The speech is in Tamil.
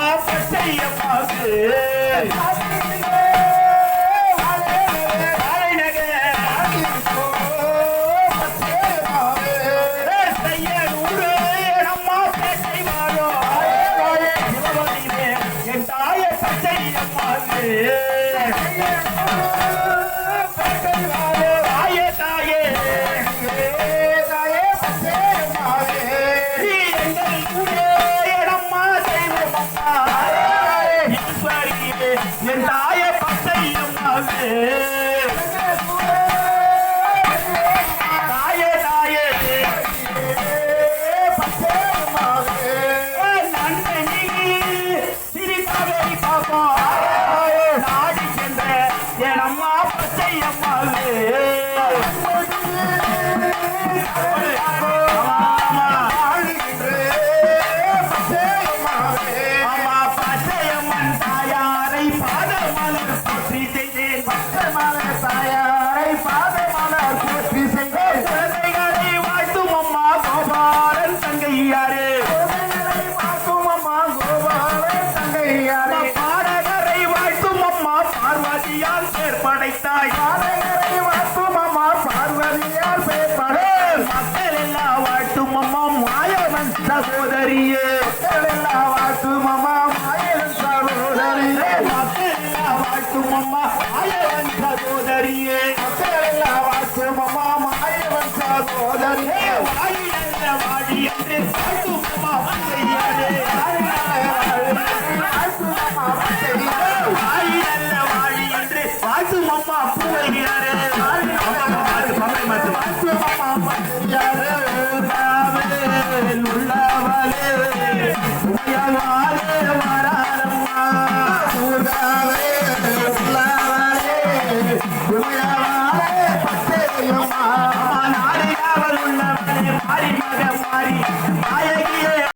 அம்மாவுக்கு அம்மா பேட்டை வாழும் என் அம்மா பார்வதியால் பேர் படைத்தாய் வாத்துமம்மா பார்வதியால் பேர் படை மக்கள் எல்லாம் வாட்டுமம்மா மாயவன் சகோதரியே. மக்கள் எல்லாம் வாட்டுமம்மா மாயவன் சகோதரியே. மக்கள் எல்லாம் வாட்டுமம்மா மாயவன் சகோதரியே. மக்கள் எல்லாம் வாட்டுமம்மா மாயவன் சகோதரியே. வாயில வாடி என்று 몰라.